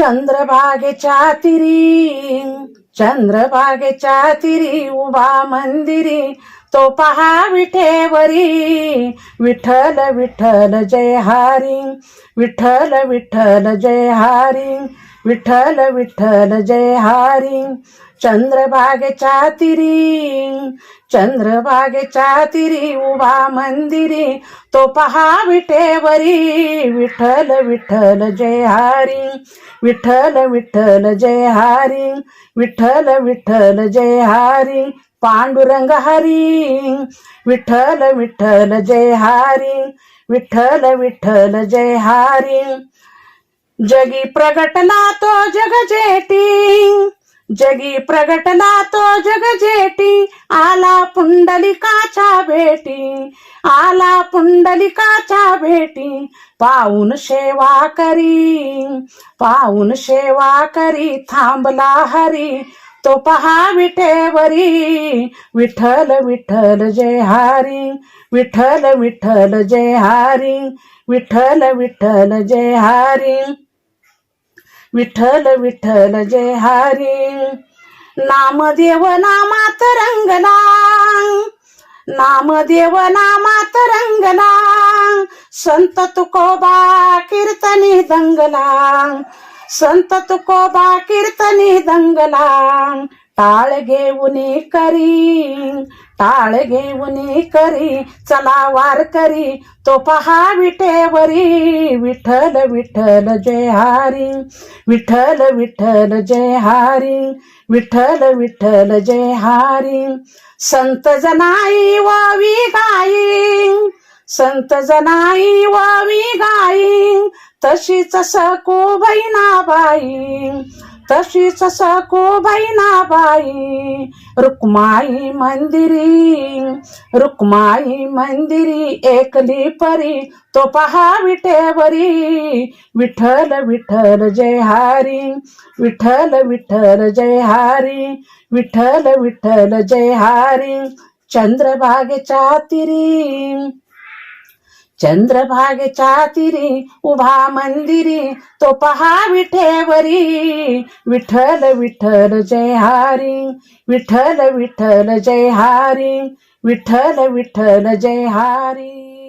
चंद्रभागेच्या तिरी चंद्रभागेच्या तिरी उभा मंदिरी तो पहा विठेवरी. विठ्ठल विठ्ठल जय हारी विठ्ठल विठ्ठल जय हारी विठ्ठल विठ्ठल जय हारी. चंद्रभागेच्या तिरी चंद्रभागेच्या तिरी उभा मंदिरी तो पहा विठेवरी विठ्ठल विठ्ठल जय हारी विठ्ठल विठ्ठल जय हारी विठ्ठल विठ्ठल जय हारी पांडुरंग हरी विठ्ठल विठ्ठल जय हारी विठ्ठल विठ्ठल जय हारी जगी प्रगटला तो जग जेटी जगी प्रगटला तो जग जेटी आला पुंडलिकाच्या भेटी आला पुंडलिकाच्या भेटी पाऊन सेवा करी पाऊन सेवा करी थांबला हरी तो पहा विठेवरी विठ्ठल विठ्ठल जय हारी विठ्ठल विठ्ठल जय हारी विठ्ठल विठ्ठल जय हारी. विठ्ठल विठ्ठल जय हरी. नामदेव नामात रंगला नामदेव नामात रंगला संत तुकोबा कीर्तनी दंगला. संत तुकोबा कीर्तनी दंगला. टाळ घेऊन करी टाळ घेऊन करी चला वार करी तो पहा विठेवरी विठ्ठल विठ्ठल जय हारी विठ्ठल विठ्ठल जय हारी विठ्ठल विठ्ठल जय हारी संत जनाई वावी गाई संत जनाई वावी गाई तशीच सकू बहिणाबाई तशीच सकू बहिणाबाई रुक्माई मंदिरी रुक्माई मंदिरी एकली परी तो पहा विठेवरी विठ्ठल विठ्ठल जय हारी विठ्ठल विठ्ठल जय हारी विठ्ठल विठ्ठल जय हारी चंद्रभागेच्या तिरी. चंद्रभागेच्या तिरी उभा मंदिरी तो पहा विठेवरी विठ्ठल विठ्ठल जय हारी. विठ्ठल विठ्ठल जय हारी. विठ्ठल विठ्ठल जय हारी.